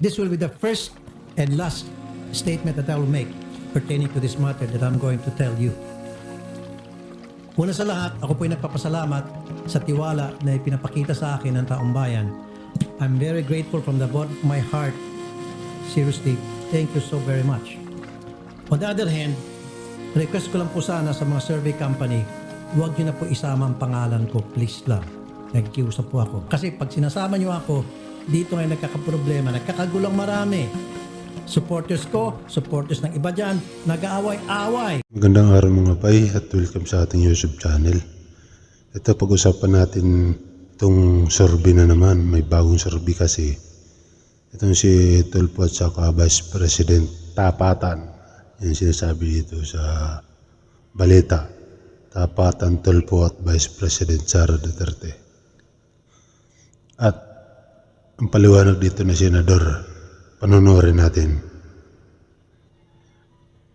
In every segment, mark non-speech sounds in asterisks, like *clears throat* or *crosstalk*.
This will be the first and last statement that I will make pertaining to this matter that I'm going to tell you. Una sa lahat, ako po'y nagpapasalamat sa tiwala na ipinapakita sa akin ng taong bayan. I'm very grateful from the bottom of my heart. Seriously, thank you so very much. On the other hand, request ko lang po sana sa mga survey company, huwag nyo na po isama ang pangalan ko, please lang. Nagkiusap po ako. Kasi pag sinasama nyo ako, dito ngayon nagkakaproblema, nagkakagulang marami. Supporters ko, supporters ng iba dyan, nag-aaway-away. Magandang araw mga bay at welcome sa ating YouTube channel. Ito pag-usapan natin itong survey na naman. May bagong survey kasi. Itong si Tulfo at saka Vice President Tapatan. Yan sinasabi dito sa balita. Tapatan Tulfo at Vice President Sara Duterte. At ang paliwanag dito na senador, panonorin natin.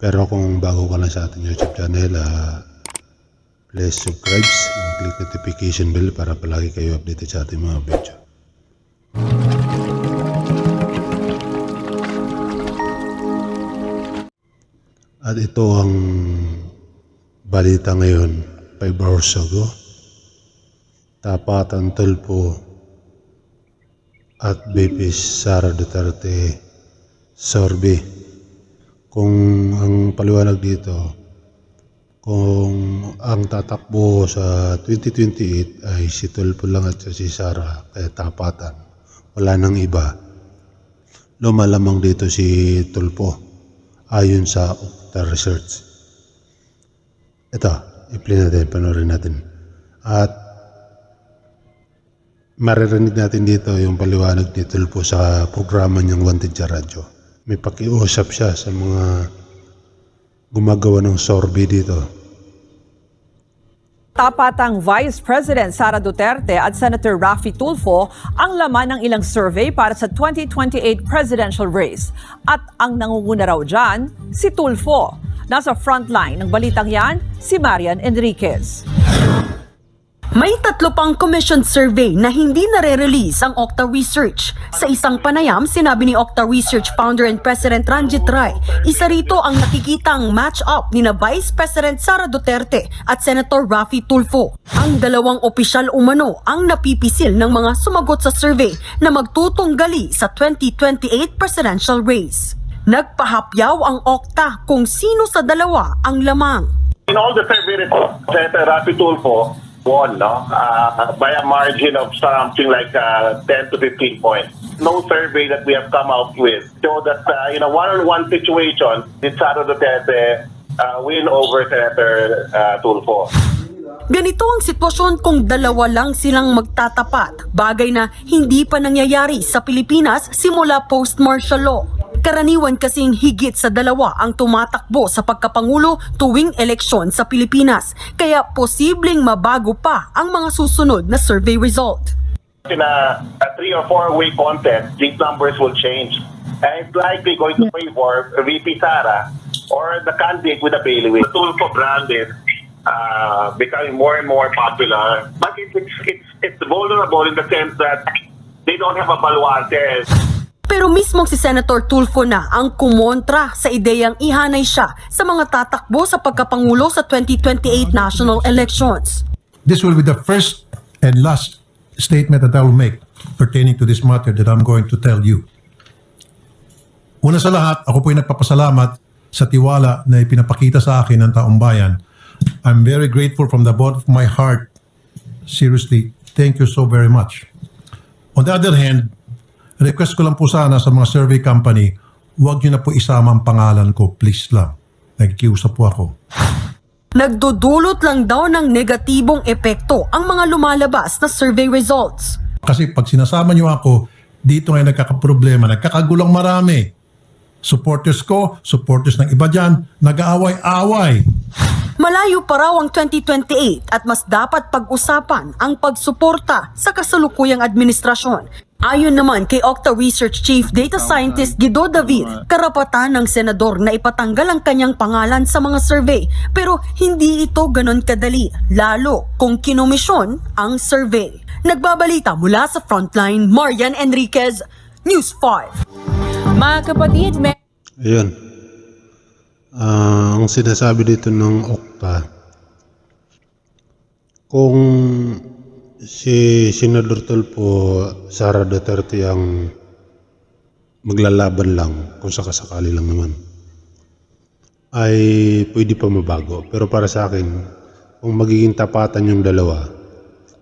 Pero kung bago ka lang sa ating YouTube channel, ah, please subscribe and click notification bell para palagi kayo updated sa ating mga video. At ito ang balita ngayon, 5 hours ago. Tapatan Tulpo at BP Sara Duterte Sorbe kung ang paliwanag dito, kung ang tatakbo sa 2028 ay si Tulfo lang at si Sara, kaya tapatan. Wala nang iba. Lumalamang dito si Tulfo ayon sa Okta Research. Ito, i-play natin, panoorin natin. At maririnig natin dito yung paliwanag ni Tulfo sa programa niyang Wanted sa radyo. May pakiusap siya sa mga gumagawa ng sorbe dito. Tapatang Vice President Sara Duterte at Senator Raffy Tulfo ang laman ng ilang survey para sa 2028 presidential race. At ang nangunguna raw dyan, si Tulfo. Nasa frontline ng balitang yan, si Marian Enriquez. May tatlo pang commission survey na hindi nare-release ang Okta Research. Sa isang panayam, sinabi ni Okta Research founder and President Ranjit Rai, isa rito ang nakikitang match-up ni na Vice President Sara Duterte at Senator Raffy Tulfo. Ang dalawang opisyal umano ang napipisil ng mga sumagot sa survey na magtutunggali sa 2028 presidential race. Nagpahapyaw ang Okta kung sino sa dalawa ang lamang. In all the survey Senator Rafi Tulfo won no? Uh, by a margin of something like uh, 10 to 15 points. No survey that we have come out with show that uh, in a one-on-one situation, did Sara Duterte uh, win over Senator uh, Tulfo. Ganito ang sitwasyon kung dalawa lang silang magtatapat, bagay na hindi pa nangyayari sa Pilipinas simula post-martial law. Karaniwan kasing higit sa dalawa ang tumatakbo sa pagkapangulo tuwing eleksyon sa Pilipinas, kaya posibleng mabago pa ang mga susunod na survey result. In a, a three or four-way contest, these numbers will change. And it's likely going to favor VP Sara or the candidate with a bailiwick. Tulfo brand is uh, becoming more and more popular. But it's, it's, it's, it's vulnerable in the sense that they don't have a baluarte. Pero mismong si Senator Tulfo na ang kumontra sa ideyang ihanay siya sa mga tatakbo sa pagkapangulo sa 2028 national elections. This will be the first and last statement that I will make pertaining to this matter that I'm going to tell you. Una sa lahat, ako po'y nagpapasalamat sa tiwala na ipinapakita sa akin ng taong bayan. I'm very grateful from the bottom of my heart. Seriously, thank you so very much. On the other hand, request ko lang po sana sa mga survey company, huwag nyo na po isama ang pangalan ko, please lang. Nagkiusap po ako. *laughs* Nagdudulot lang daw ng negatibong epekto ang mga lumalabas na survey results. Kasi pag sinasama niyo ako, dito ngayon nagkakaproblema, nagkakagulang marami. Supporters ko, supporters ng iba dyan, nag-aaway-away. *laughs* Malayo pa raw ang 2028 at mas dapat pag-usapan ang pagsuporta sa kasalukuyang administrasyon. Ayon naman kay Okta Research Chief Data Scientist Guido David, karapatan ng senador na ipatanggal ang kanyang pangalan sa mga survey pero hindi ito ganon kadali, lalo kung kinomisyon ang survey. Nagbabalita mula sa Frontline, Marian Enriquez, News 5. Mga kapatid, may Ayun. Ah, ang sinasabi dito ng Okta, kung si Senador Tulfo, Sara Duterte ang maglalaban lang, kung sakasakali lang naman, ay pwede pa mabago. Pero para sa akin, kung magiging tapatan yung dalawa,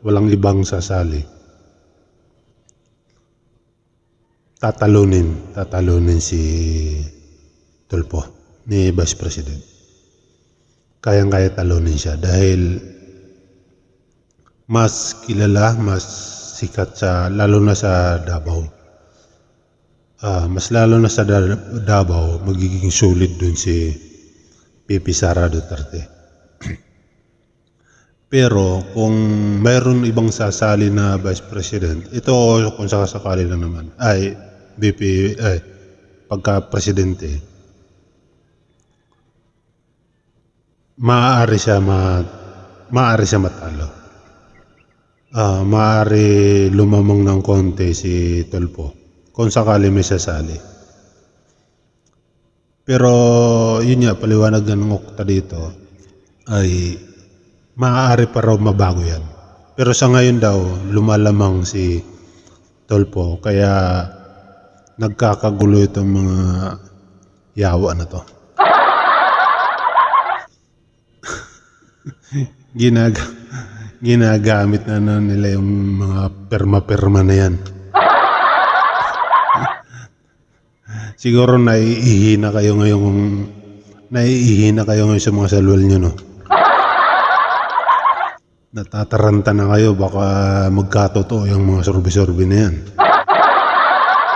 walang ibang sasali. Tatalunin, tatalunin si Tulpo ni Vice President. Kayang-kaya talunin siya dahil mas kilala, mas sikat sa, lalo na sa Davao. Ah, mas lalo na sa Da- Davao, magiging sulit dun si Pipi Sara Duterte. *clears throat* Pero kung mayroon ibang sasali na Vice President, ito kung sakasakali lang naman, ay VP, ay pagka presidente, maaari siya ma maaari siya matalo. Ah, maaari lumamang ng konti si Tolpo kung sakali may sasali. Pero yun nga, paliwanag na ng Okta dito ay maaari pa raw mabago yan. Pero sa ngayon daw, lumalamang si Tolpo kaya nagkakagulo itong mga yawa na to. *laughs* Ginag ginagamit na, na nila yung mga perma-perma na yan. *laughs* Siguro naiihi na kayo ngayong naiihi na kayo ngayon sa mga salwal nyo, no? Natataranta na kayo, baka magkatotoo yung mga sorbi-sorbi na yan.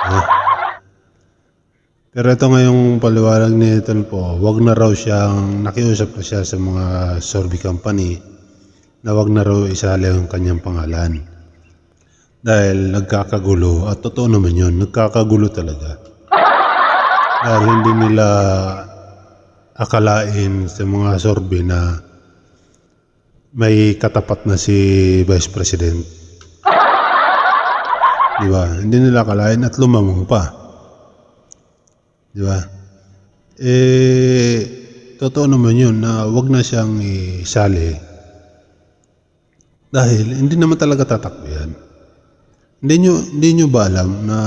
Ha? Pero ito ngayong paliwanag ni Tulpo, wag na raw siyang nakiusap na siya sa mga sorbi company na wag na raw isali ang kanyang pangalan. Dahil nagkakagulo, at totoo naman yun, nagkakagulo talaga. Dahil hindi nila akalain sa mga sorbe na may katapat na si Vice President. Di ba? Hindi nila akalain at lumamang pa. Di ba? Eh, totoo naman yun na wag na siyang isali. Dahil hindi naman talaga tatakbo yan. Hindi nyo, hindi nyo ba alam na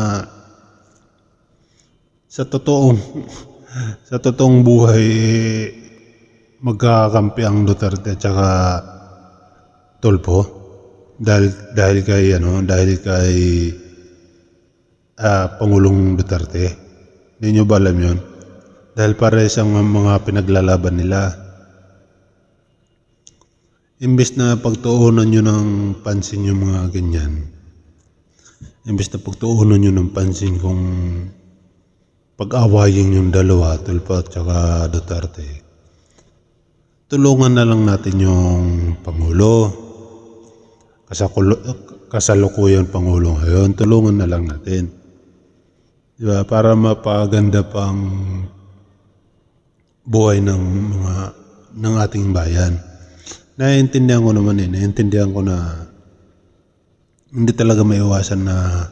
sa totoong *laughs* sa totoong buhay magkakampi ang Duterte at saka Tulpo dahil dahil kay ano dahil kay ah, Pangulong Duterte? Hindi nyo ba alam yun? Dahil pare ang mga pinaglalaban nila imbes na pagtuunan nyo ng pansin yung mga ganyan imbes na pagtuunan nyo ng pansin kung pag-awayin yung dalawa, Tulfo at saka Duterte, tulungan na lang natin yung Pangulo, kasakulo, kasalukuyan Pangulo ngayon, tulungan na lang natin. Di ba? Para mapaganda pang buhay ng mga ng ating bayan. Naiintindihan ko naman eh, naiintindihan ko na hindi talaga maiwasan na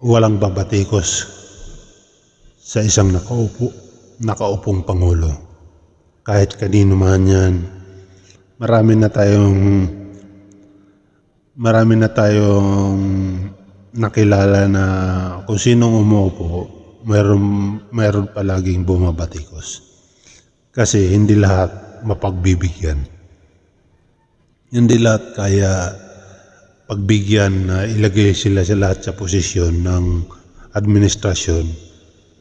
walang babatikos sa isang nakaupo, nakaupong pangulo. Kahit kanino man yan, marami na tayong marami na tayong nakilala na kung sinong umuupo, mayroon, mayroon palaging bumabatikos. Kasi hindi lahat mapagbibigyan. Hindi lahat kaya pagbigyan na ilagay sila sa lahat sa posisyon ng administrasyon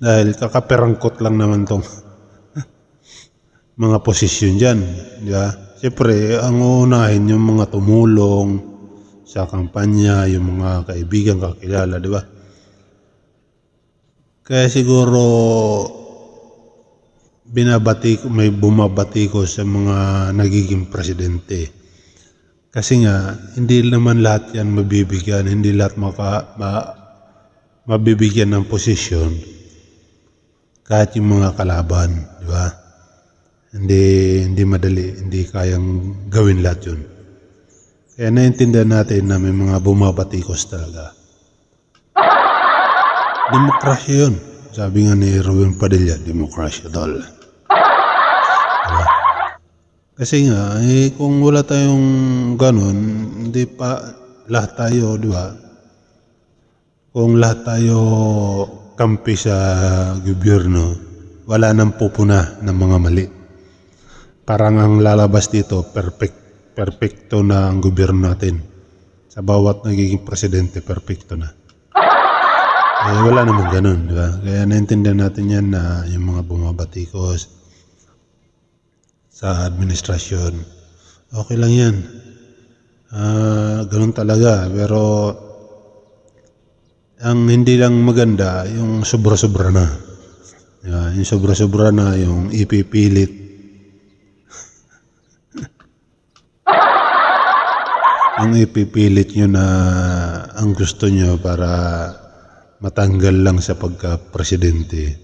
dahil kakaperangkot lang naman tong *laughs* mga posisyon dyan. Di ba? Siyempre, ang uunahin yung mga tumulong sa kampanya, yung mga kaibigan, kakilala, di ba? Kaya siguro binabati ko, may bumabati ko sa mga nagiging presidente. Kasi nga, hindi naman lahat yan mabibigyan, hindi lahat maka, ma, mabibigyan ng posisyon kahit yung mga kalaban, di ba? Hindi, hindi madali, hindi kayang gawin lahat yun. Kaya naintindihan natin na may mga bumabatikos talaga. *laughs* Demokrasya yun. Sabi nga ni Ruben Padilla, demokrasya dol. Kasi nga, eh, kung wala tayong ganun, hindi pa lahat tayo, di ba? Kung lahat tayo kampi sa gobyerno, wala nang pupuna ng mga mali. Parang ang lalabas dito, perfect, perfecto na ang gobyerno natin. Sa bawat nagiging presidente, perfecto na. Eh, wala namang ganun, di ba? Kaya naintindihan natin yan na yung mga bumabatikos sa administrasyon, okay lang yan. Ah, ganun talaga, pero ang hindi lang maganda, yung sobra-sobra na. Di ba? Yung sobra-sobra na, yung ipipilit. *laughs* ang ipipilit nyo na ang gusto nyo para matanggal lang sa pagka-presidente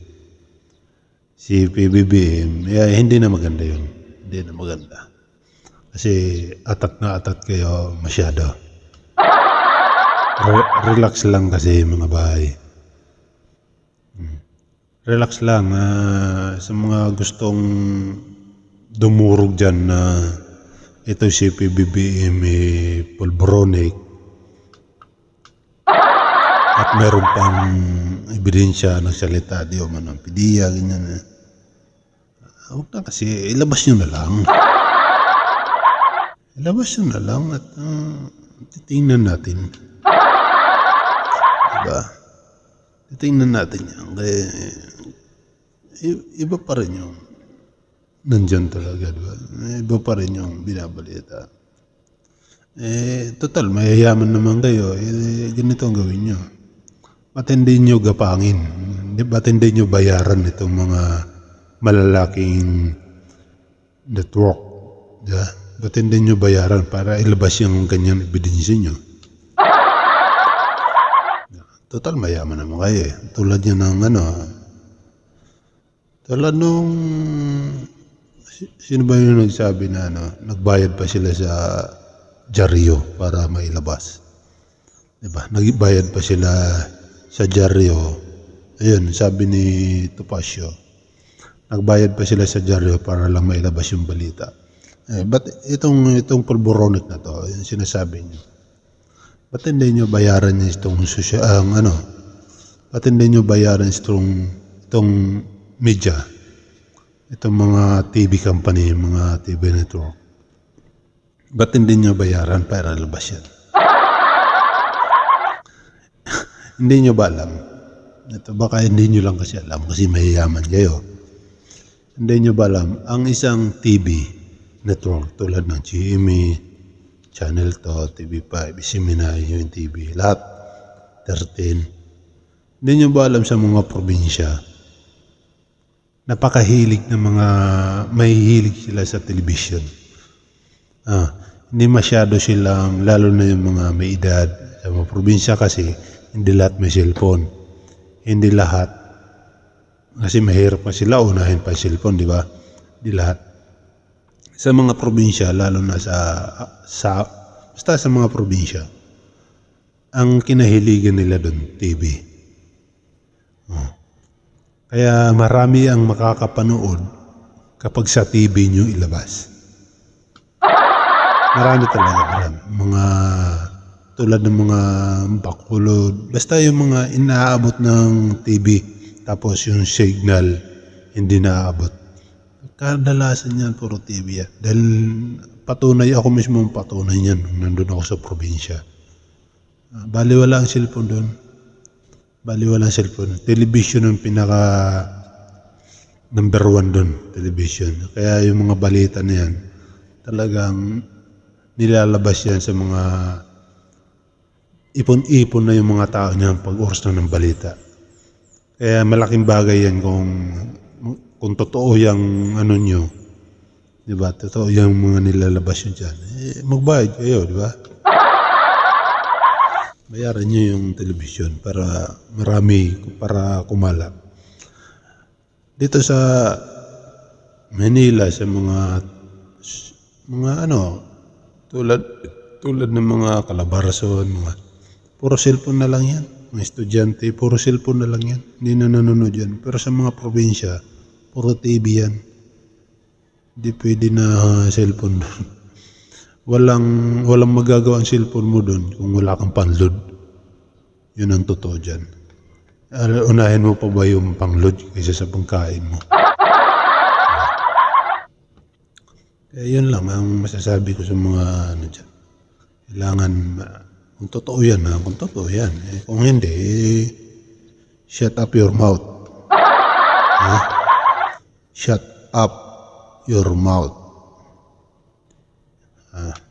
si PBBM, eh, hindi na maganda yun. Hindi na maganda. Kasi atat na atat kayo masyado. Re- relax lang kasi mga bahay. Hmm. Relax lang. ah, sa mga gustong dumurog dyan na ito si PBBM eh, pulbronic at meron pang ebidensya nagsalita di o man ang pidiya, ganyan. eh. Huwag na kasi, ilabas nyo na lang. Ilabas nyo na lang at ah, titingnan natin. Diba? Titingnan natin yan. Kaya, i- iba pa rin yung nandyan talaga, diba? Iba pa rin yung binabalita. Eh, total, mayayaman naman kayo. Eh, ganito ang gawin nyo. Ba't hindi nyo gapangin? Di- Ba't hindi nyo bayaran itong mga malalaking network? Di ba? Ba't hindi nyo bayaran para ilabas yung kanyang ebidensya nyo? *laughs* Total, mayaman naman kayo eh. Tulad nyo ng ano, tulad nung, si- sino ba yung nagsabi na ano, nagbayad pa sila sa Jaryo para mailabas? Diba? Nagbayad pa sila sa Jaryo. Ayun, sabi ni Topacio. Nagbayad pa sila sa Jaryo para lang mailabas yung balita. Eh, but itong, itong pulboronic na to, yung sinasabi niyo, ba't hindi nyo bayaran niya itong sosya, ang ano, ba't hindi nyo bayaran itong, itong media, itong mga TV company, mga TV network, ba't hindi nyo bayaran para ilabas yan? *laughs* Hindi nyo ba alam? Ito baka hindi nyo lang kasi alam kasi mayayaman kayo. Hindi nyo ba alam? Ang isang TV network tulad ng GMA, Channel to, TV5, Isiminay, yung TV, lahat, 13. Hindi nyo ba alam sa mga probinsya, napakahilig ng mga, mahihilig sila sa television. Ah, hindi masyado silang, lalo na yung mga may edad, sa mga probinsya kasi, hindi lahat may cellphone. Hindi lahat. Kasi mahirap pa sila, unahin pa yung cellphone, di ba? Hindi lahat. Sa mga probinsya, lalo na sa, sa, basta sa mga probinsya, ang kinahiligan nila doon, TV. Oh. Kaya marami ang makakapanood kapag sa TV nyo ilabas. Marami talaga, marami. Mga tulad ng mga bakulod. Basta yung mga inaabot ng TV tapos yung signal hindi naaabot. Kadalasan yan puro yan. Dahil patunay ako mismo ang patunay yan nung nandun ako sa probinsya. Ah, Bali wala ang cellphone doon. Bali wala ang cellphone. Television ang pinaka number one doon. Television. Kaya yung mga balita na yan talagang nilalabas yan sa mga ipon-ipon na yung mga tao niyan pag oras na ng balita. Kaya malaking bagay yan kung kung totoo yung ano nyo. Di ba? Totoo yung mga nilalabas yun dyan. Eh, magbayad kayo, di ba? Bayaran nyo yung television para marami, para kumalap. Dito sa Manila, sa mga mga ano, tulad tulad ng mga kalabarson, mga puro cellphone na lang yan. Mga estudyante, puro cellphone na lang yan. Hindi na nanonood yan. Pero sa mga probinsya, puro TV yan. Hindi pwede na ah, cellphone *laughs* doon. Walang, walang magagawa ang cellphone mo doon kung wala kang panload. Yun ang totoo dyan. Unahin mo pa ba yung pangload kaysa sa pangkain mo? Kaya yun lang ang masasabi ko sa mga ano dyan. Kailangan, ma- Kung totoo yan ha, nah, kung totoo yan. Eh, kung hindi, shut up your mouth. *laughs* Ha? Shut up your mouth. Ha?